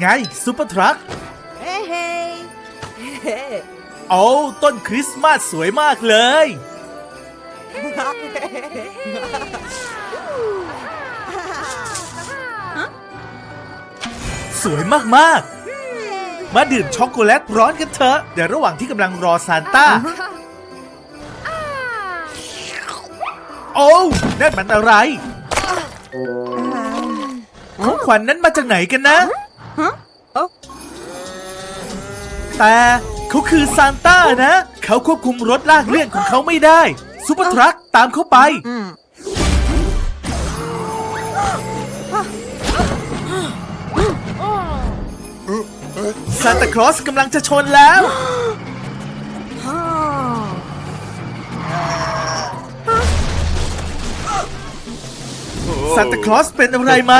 ไงซูเปอร์ทรัคเฮ้เฮ้เฮ้โอ้ต้นคริสต์มาสสวยมากเลย สวยมากๆ มาดื่มช็อกโกแลตร้อนกันเถอะเดี๋ยวระหว่างที่กำลังรอซานต้า โอ้วนั่นมันอะไรของขวัญนั้นมาจากไหนกันนะ แต่เขาคือซานต้านะ เขาควบคุมรถลากเลื่อนของเขาไม่ได้ซูเปอร์ทรัคตามเขาไป ซานตาคลอสกำลังจะชนแล้ว ซานตาคลอสเป็นอะไรไหม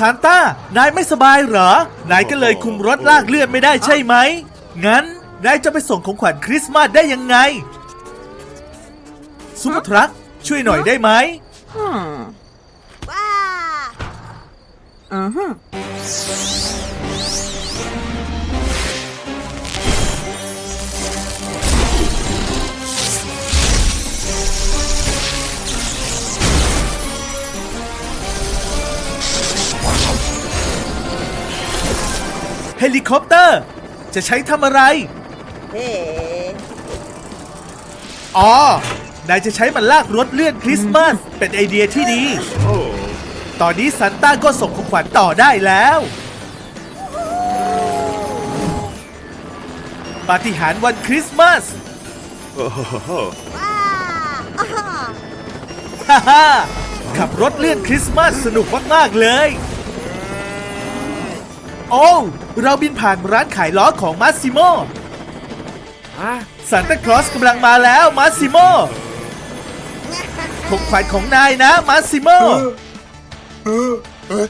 ซานต้า นายไม่สบายเหรอ นายก็เลยคุมรถลากเลื่อนไม่ได้ใช่ไหม งั้น นายจะไปส่งของขวัญคริสต์มาสได้ยังไงซูเปอร์ทรัคช่วยหน่อยได้ไหมอืมว้า ลิคอปเตอร์ จะใช้ทำอะไรเฮ้อ๋อ นายจะใช้มันลากรถเลื่อนคริสต์มาส เป็นไอเดียที่ดี ตอนนี้ซันต้าก็ส่งของขวัญต่อได้แล้วปาฏิหาริย์วันคริสต์มาส ว้าอ่าฮะฮ่าฮ่าขับรถเลื่อนคริสต์มาสสนุกมาก ๆ เลย โอ้วเราบินผ่านร้านขายล้อของมาซิโมซานตาคลอสกำลังมาแล้วมาซิโมของขวัญของนายนะมาซิโม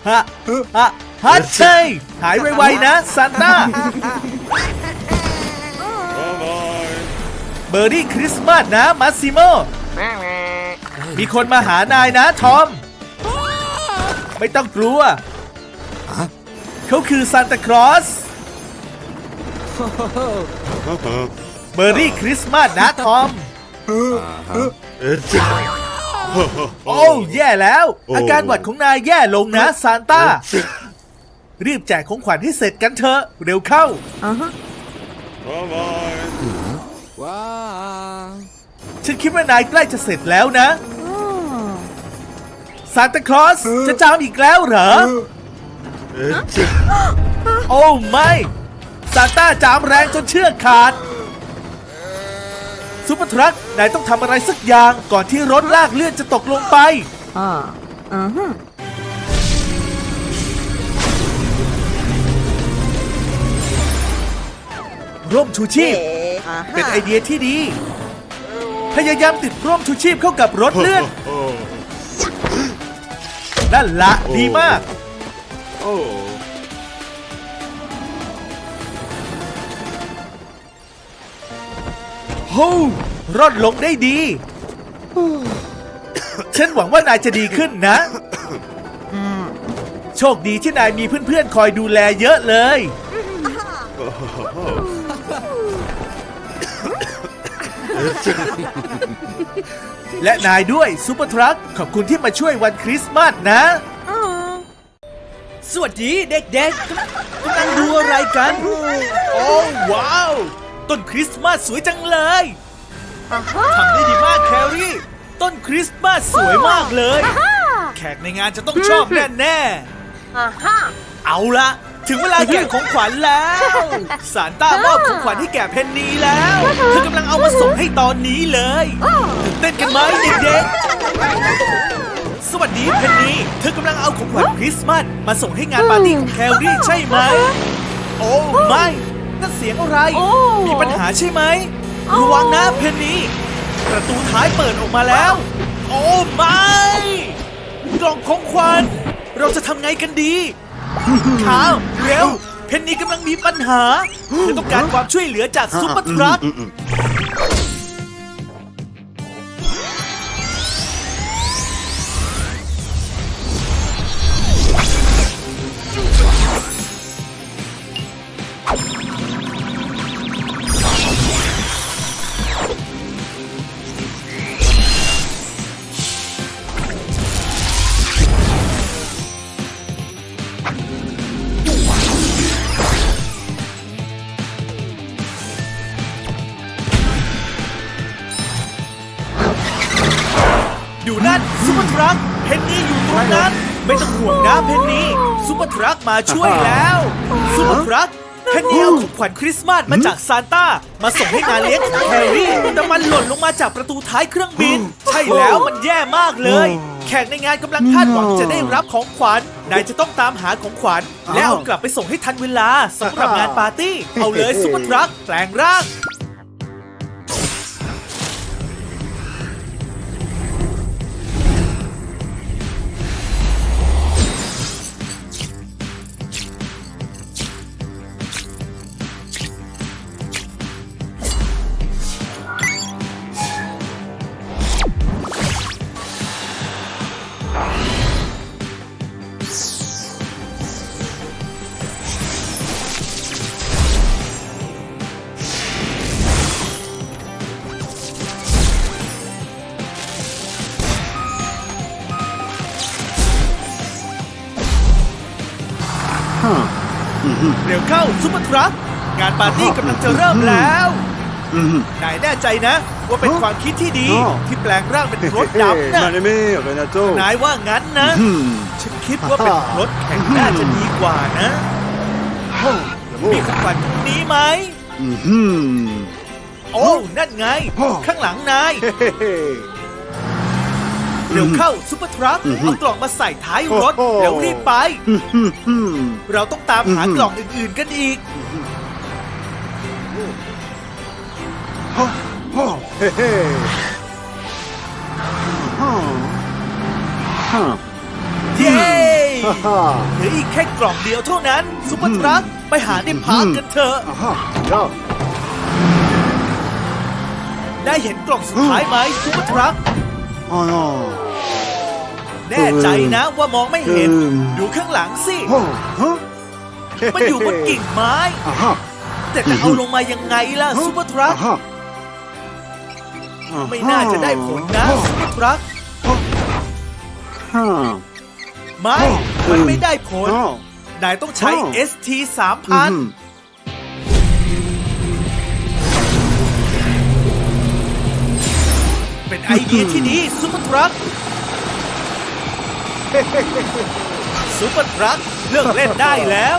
ฮะฮะฮัทเชยหายไวๆนะซานต้าเบอร์รี่คริสต์มาสนะมาซิโมมีคนมาหานายนะทอม ไม่ต้องกลัว เขาคือซานตาคลอสเบอร์รี่คริสต์มาสนะทอม โอ้แย่แล้ว อาการหวัดของนายแย่ลงนะซานต้า รีบแจกของขวัญให้เสร็จกันเถอะเร็วเข้าอ่าฮะฉันคิดว่านายใกล้จะเสร็จแล้วนะอืมซานตาคลอสจะจามอีกแล้วเหรอ โอ้ไม่ซานต้าจามแรงจนเชือกขาดซูเปอร์ทรัคนายต้องทำอะไรสักอย่างก่อนที่รถลากเลื่อนจะตกลงไป อ่าอือฮึร่มชูชีพ อ่าฮะเป็นไอเดียที่ดี พยายามติดร่มชูชีพเข้ากับรถเลื่อน นั่นละดีมาก โฮ้รอดลงได้ดี ฉันหวังว่านายจะดีขึ้นนะ โชคดีที่นายมีเพื่อนๆ คอยดูแลเยอะเลย และนายด้วยซูเปอร์ทรัคขอบคุณที่มาช่วยวันคริสต์มาสนะ วัสดีเด็กๆกำลังดูอะไรกัน โอ้ว้าว ต้นคริสต์มาสสวยจังเลยอ่าฮะทำได้ดีมากแครี่ ต้นคริสต์มาสสวยมากเลย แขกในงานจะต้องชอบแน่อ่าฮะๆเอาละถึงเวลาแกะของขวัญแล้วสารต้ามอบของขวัญให้แก่เพนนีแล้วเธอกำลังเอามาส่งให้ตอนนี้เลยตื่นเต้นกันไหมเด็กๆ สวัสดีเพนนีเธอกำลังเอาของขวัญคริสต์มาสมาส่งให้งานปาร์ตี้ของแครี่ใช่ไหม โอ้ไม่นั่นเสียงอะไร โอ้ มีปัญหาใช่ไหมระวังนะเพนนีประตูท้ายเปิดออกมาแล้ว โอ้ไม่กล่องของขวัญเราจะทำไงกันดีข่าวเร็ว เพนนีกำลังมีปัญหาเธอต้องการความช่วยเหลือจากซุปเปอร์ทรัค ร์ทรัคมาช่วยแล้วซุปเปอร์ทรัคเพนนีเอาของขวัญคริสต์มาสมาจากซานต้า มาส่งให้งานเลี้ยงของแฮร์รี่แต่มันหล่นลงมาจากประตูท้ายเครื่องบิน ใช่แล้วมันแย่มากเลย แขกในงานกำลังคาดหวังจะได้รับของขวัญนายจะต้องตามหาของขวัญ และเอากลับไปส่งให้ทันเวลาสำหรับงานปาร์ตี้ เอาเลยซุปเปอร์ทรัคแปลงร่าง เร็วเข้าซุปเปอร์ทรัคงานปาร์ตี้กำลังจะเริ่มแล้วนายแน่ใจนะ ว่าเป็นความคิดที่ดีอ๋อที่แปลงร่างเป็นรถดำนะมาได้ไหมเรนาโตนายว่างั้นนะฉันคิดว่าเป็นรถแข่งน่าจะดีกว่านะมีของขวัญตรงนี้ไหมโอ้ นั่นไงอ๋อข้างหลังนาย เร็วเข้าซุปเปอร์ทรัคเอากล่องมาใส่ท้ายรถโอ้โห เร็วรีบไป เราต้องตามหากล่องอื่นๆกันอีกเย้เหลืออีกแค่กล่องเดียวเท่านั้นซุปเปอร์ทรัคไปหาในพาร์คกันเถอะได้เห็นกล่องสุดท้ายไหมซุปเปอร์ทรัค แน่ใจนะว่ามองไม่เห็น อืม ดูข้างหลังสิมันอยู่บนกิ่งไม้แต่จะเอาลงมายังไงล่ะ ซุปเปอร์ทรัคไม่น่าจะได้ผลนะซุปเปอร์ทรัคไม่ มันไม่ได้ผลนายต้องใช้ อ๋อ ST 3000 ไอเดียที่ดีซุปเปอร์ทรัคซุปเปอร์ทรัคเลิกเล่นได้แล้ว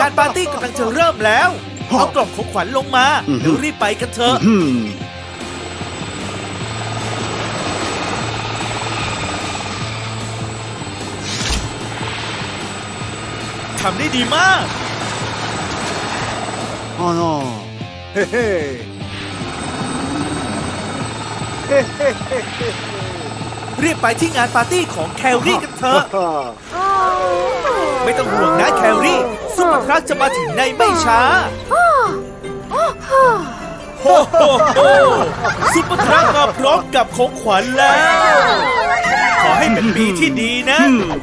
งานปาร์ตี้กำลังจะเริ่มแล้ว เอากล่องของขวัญลงมาอือฮึเดี๋ยวรีบไปกันเถอะทำได้ดีมาก Oh no. Hey, hey. รีบไปที่งานปาร์ตี้ของแคลรี่กันเถอะ ไม่ต้องห่วงนะแคลรี่ซุปเปอร์ทรัคจะมาถึงในไม่ช้าโฮโฮโฮซุปเปอร์ทรัคมาพร้อมกับของขวัญแล้ว ขอให้เป็นปีที่ดีนะ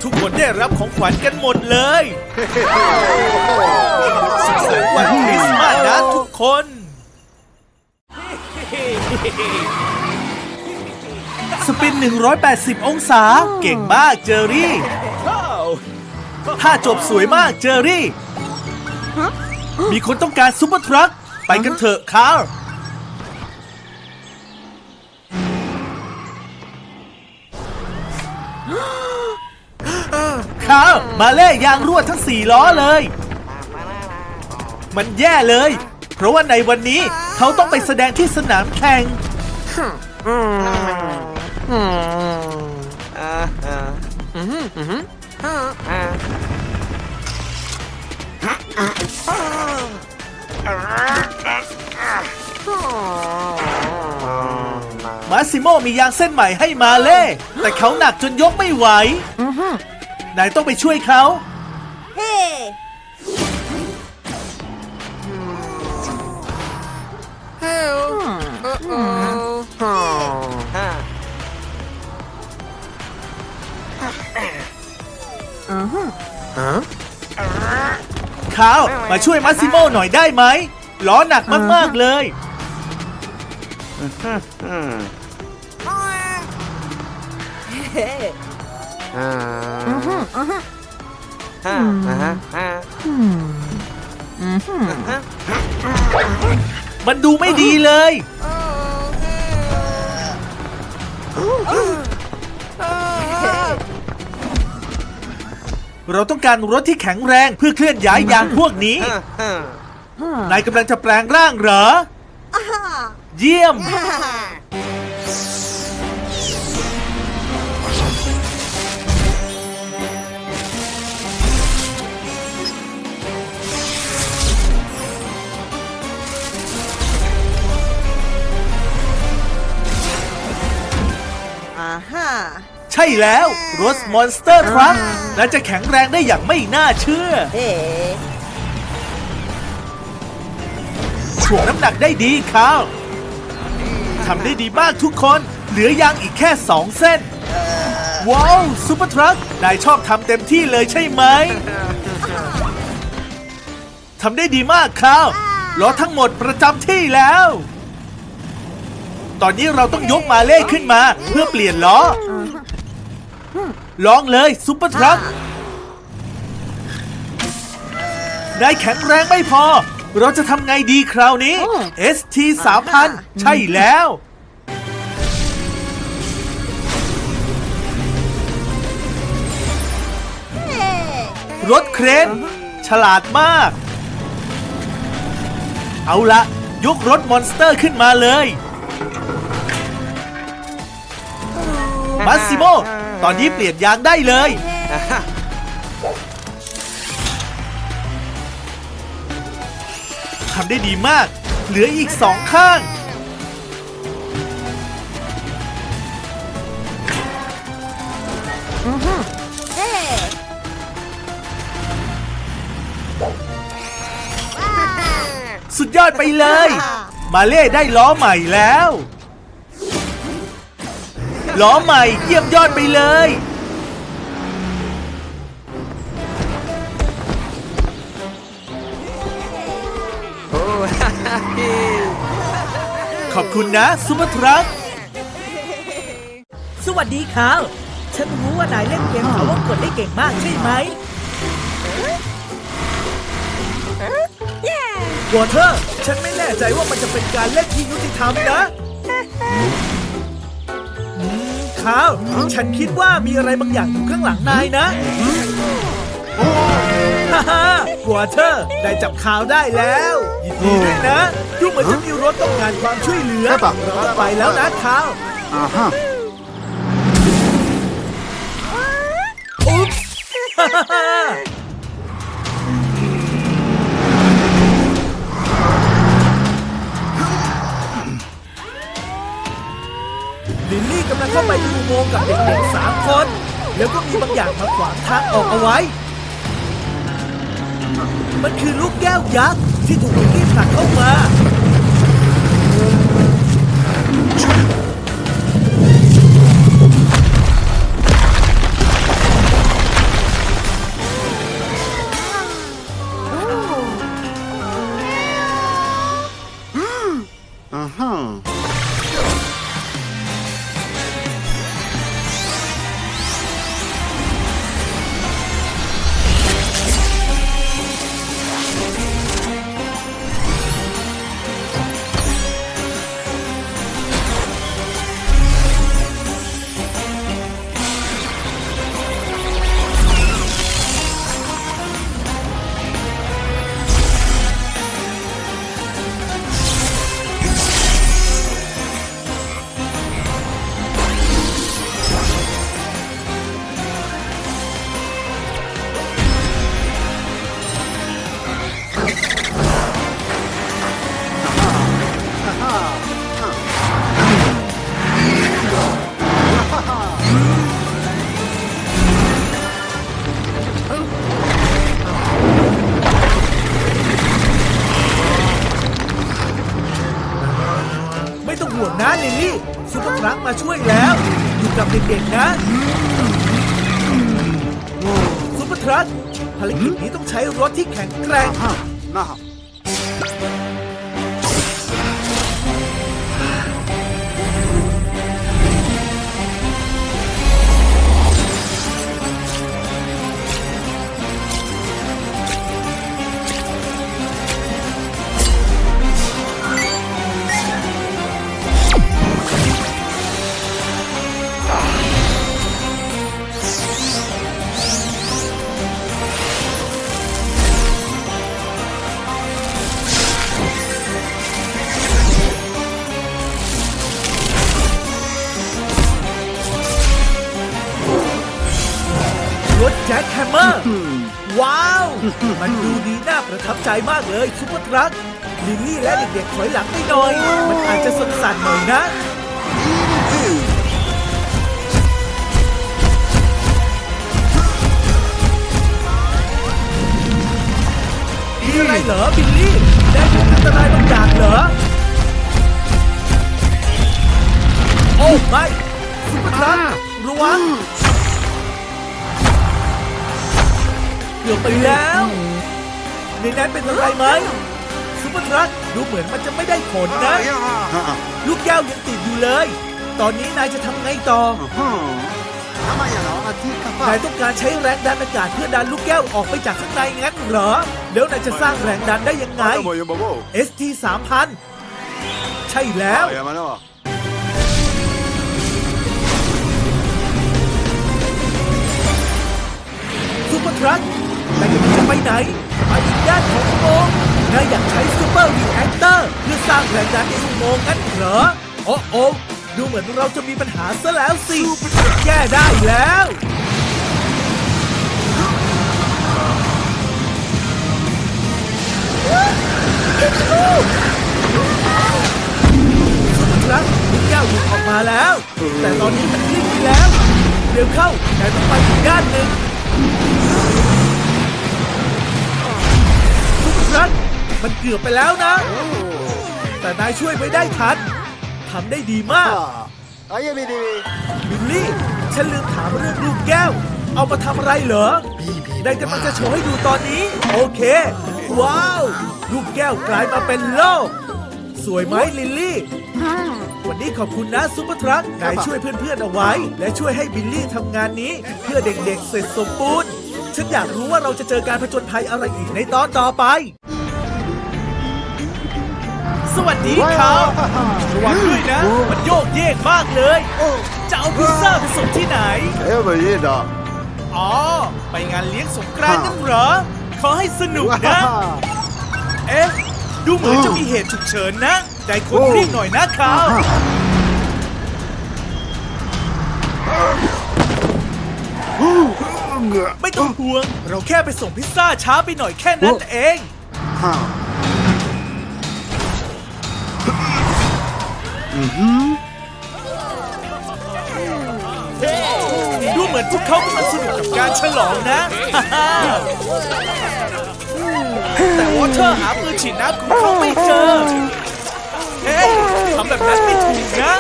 ทุกคนได้รับของขวัญกันหมดเลยสุขสันต์วันคริสต์มาสนะทุกคน สปิน 180 องศา เก่งมากเจอรี่ถ้าจบสวยมากเจอรี่ มีคนต้องการซุปเปอร์ทรัค ไปกันเถอะคาร์ คาร์ลมาเล่ยางรั่วทั้งสี่ล้อเลย มันแย่เลย เพราะว่าในวันนี้เขาต้องไปแสดงที่สนามแข่ง มาซิโมมียางเส้นใหม่ให้มาเล่ แต่เขาหนักจนยกไม่ไหว นายต้องไปช่วยเขาคาว มาช่วยมาซิโมหน่อยได้ไหมล้อหนักมาก ๆ เลย อมันดูไม่ดีเลย เราต้องการรถที่แข็งแรงเพื่อเคลื่อนย้ายยางพวกนี้นายกำลังจะแปลงร่างเหรอ เยี่ยมอ่า ฮะใช่แล้วรถมอนสเตอร์ทรัคน่าจะแข็งแรงได้อย่างไม่น่าเชื่อเอ๊ะถ่วงน้ำหนักได้ดีครับทำได้ดีมากทุกคน เหลือยางอีกแค่สองเส้น ว้าวซูเปอร์ทรัคนายชอบทำเต็มที่เลยใช่ไหมทำได้ดีมากครับล้อทั้งหมดประจำที่แล้ว ตอนนี้เราต้องยกมาเล่ขึ้นมา เพื่อเปลี่ยนล้อ ลองเลยซูเปอร์ทรัคนายแข็งแรงไม่พอ เราจะทำไงดีคราวนี้ ST 3000 ใช่แล้ว รถเครน ฉลาดมาก เอาละ ยกรถมอนสเตอร์ขึ้นมาเลย มาซิโม ตอนนี้เปลี่ยนยางได้เลย ทำได้ดีมาก เหลืออีกสองข้างเอ๊ะสุดยอดไปเลย มาเล่ได้ล้อใหม่แล้ว ล้อใหม่เยี่ยมยอดไปเลยขอบคุณนะซุปเปอร์ทรัคสวัสดีครับ ฉันรู้ว่านายเล่นเกมเขาว่ากดได้เก่งมากใช่ไหมวอเทอร์ ฉันไม่แน่ใจว่ามันจะเป็นการเล่นที่ยุติธรรมนะอื มครับฉันคิดว่ามีอะไรบางอย่างอยู่ข้างหลังนายนะฮ่าฮ่าวอเทอร์ได้จับข่าวได้แล้ว ยินดีด้วยนะ ดูเหมือนจะมีรถต้องการความช่วยเหลือใช่ปะเราต้องไปแล้วนะข่าว Aha. อุ๊บ กำลังเข้าไปในอุโมงค์กับเด็กๆสามคน แล้วก็มีบางอย่างมาขวางทางออกเอาไว้ มันคือลูกแก้วยักษ์ที่ถูกลิลลี่ผลักเข้ามา แล้ว อยู่กับเด็กๆนะซุปเปอร์ทรัคภารกิจนี้ต้องใช้รถที่แข็งแกร่ง น่า มเมอร์ ว้าว มันดูดีน่าประทับใจมากเลยซุปเปอร์ทรัคลิลลี่และเด็กๆถอยหลังไม่หน่อย มันอาจจะสั่นๆหน่อยนะมีอะไรเหรอบิลลี่ ได้ยินอันตรายบางอย่างเหรอ โอ้ไม่ซุปเปอร์ทรัคระวัง เกือบไปแล้วในนั้นเป็นอะไรไหมซุปเปอร์ทรัคดูเหมือนมันจะไม่ได้ผลนะ Ah, ลูกแก้วยังติดอยู่เลย ตอนนี้นายจะทำไงต่อ Ama ya no, ati นาย kapa. ต้องการใช้แรงดันอากาศเพื่อดันลูกแก้วออกไปจากข้างในงั้นเหรอ แล้วนายจะสร้างแรงดันได้ยังไง Ano mo yung babo? ST 3000ใช่แล้ว Ah, yaman mo. ซูเปอร์ทรัค นายกำลังจะไปไหนไปอีกด้านของอุโมงค์นายอยากใช้ซูเปอร์รีแอคเตอร์เพื่อสร้างแรงดันในอุโมงค์งั้นเหรอโอ้โอ้ดูเหมือนเราจะมีปัญหาซะแล้วสิแก้ได้แล้วสุดครับลูกแก้วหลุดออกมาแล้ว แต่ตอนนี้มันกลิ้งไปแล้ว เดี๋ยวเข้านายต้องไปอีกด้านหนึ่ง มันเกือบไปแล้วนะ แต่นายช่วยไว้ได้ทันทำได้ดีมาก Ah, ay, bidi. บิลลี่ ฉันลืมถามเรื่องลูกแก้ว เอามาทำอะไรเหรอนายกำลังจะโชว์ให้ดูตอนนี้ โอเค ว้าว ลูกแก้วกลายมาเป็นโลก สวยไหมลิลลี่ วันนี้ขอบคุณนะซุปเปอร์ทรัคนายช่วยเพื่อนๆเอาไว้ และช่วยให้บิลลี่ทำงานนี้ เพื่อเด็กๆเสร็จสมบูรณ์ ฉันอยากรู้ว่าเราจะเจอการผจญภัยอะไรอีกในตอนต่อไป สวัสดีครับระวังด้วยนะ มันโยกเยกมากเลย จะเอาพิซซ่าไปส่งที่ไหน Eh, ba yeda. อ๋อ ไปงานเลี้ยงสงกรานต์นั่นเหรอ ขอให้สนุกนะ เอ๊ะ ดูเหมือนจะมีเหตุฉุกเฉินนะ ใจคนรีบหน่อยนะครับไม่ต้องห่วง เราแค่ไปส่งพิซซ่าช้าไปหน่อยแค่นั้นเอง ดูเหมือนพวกเขากำลังสนุกกับการฉลองนะ แต่วอเตอร์หาปืนฉีดน้ำของเขาไม่เจอ เฮ้ยทำแบบนั้นไม่ถูกนะ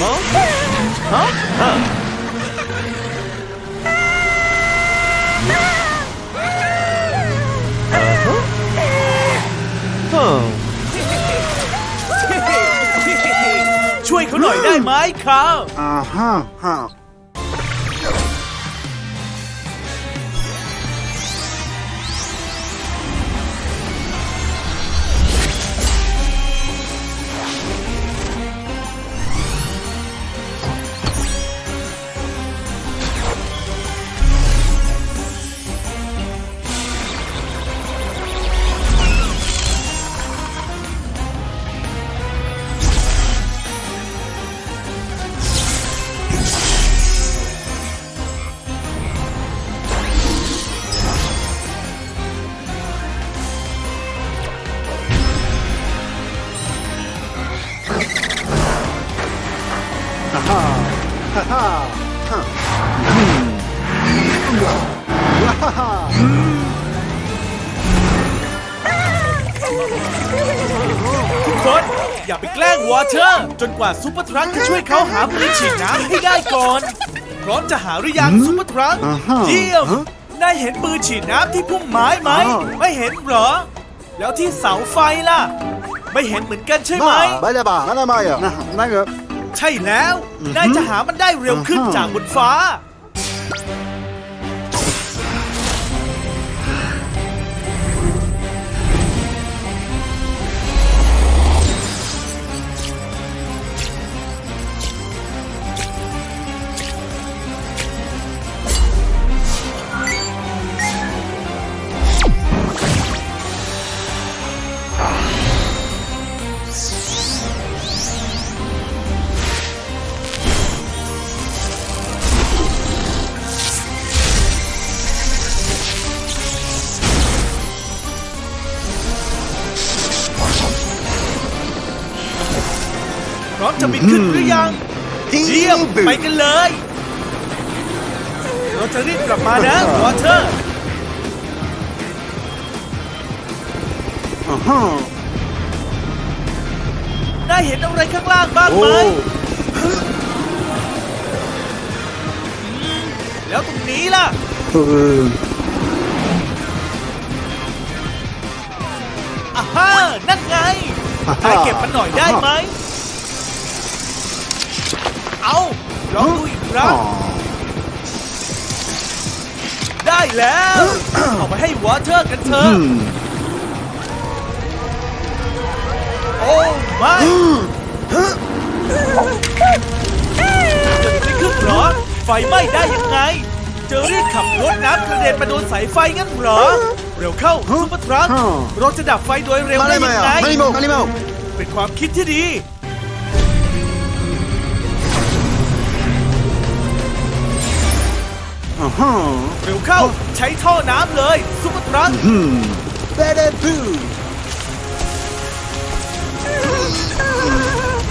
ช่ว เขาหน่อยได้ไหมครับ อ่าฮะฮะ จนกว่าซูเปอร์ทรัคจะช่วยเขาหาปืนฉีดน้ำให้ได้ก่อน พร้อมจะหาหรือยังซูเปอร์ทรัคอ่าฮะเยี่ยมฮะนายเห็นปืนฉีดน้ำที่พุ่มไม้ไหม อ้าว ไม่เห็นเหรอ แล้วที่เสาไฟล่ะ ไม่เห็นเหมือนกันใช่ไหม Ba, bale ba, ana ma ya. Na, na ga. ใช่แล้ว นายจะหามันได้เร็วขึ้นอ่าฮะ จากบนฟ้า จะบินขึ้นหรือยัง เยี่ยม ไปกันเลย เราจะรีบกลับมานะวอเตอร์ อ่าฮ่าได้เห็นอะไรข้างล่างบ้างโอ้ไหม แล้วตรงนี้ล่ะ เอออ่าฮ่านั่นไง นายเก็บมันหน่อยได้ไหม เอาลองดูอีกครั้อ๋งอได้แล้วเอาไปให้วอเตอร์กันเถอือะมโอ้ไม่เกิดอะไรขึ้นเหรอ ไฟไหม้ได้ยังไง เจอรีบขับรถน้ำกระเด็นมาโดนสายไฟงั้นเหรอ เร็วเข้าซุปเปอร์ทรัคเราจะดับไฟโดยเร็วมาได้ได้ไหมยังอะไงมาริโมมาริโมเป็นความคิดที่ดี อ่าฮ่าเร็วเข้า ใช้ท่อน้ำเลย ซุปเปอร์ทรัคอืมเบเดทู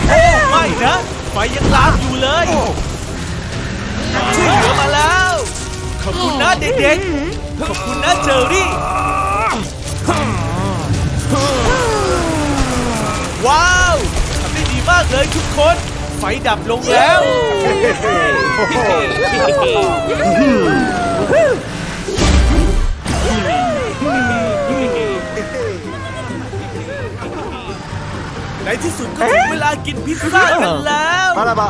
โอ้ไม่นะ ไฟยังลามอยู่เลยช่วยเหลือมาแล้ว ขอบคุณนะเด็กๆ ขอบคุณนะเจอรี่ ว้าวทำได้ดีมากเลยทุกคน ไฟดับลงแล้ว ในที่สุดก็ถึงเวลากินพิซซ่ากันแล้วมาละบะ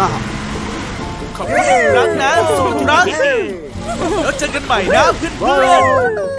นะขอบคุณอีกครั้งนะสุดรักแล้วเจอกันใหม่นะเพื่อนๆ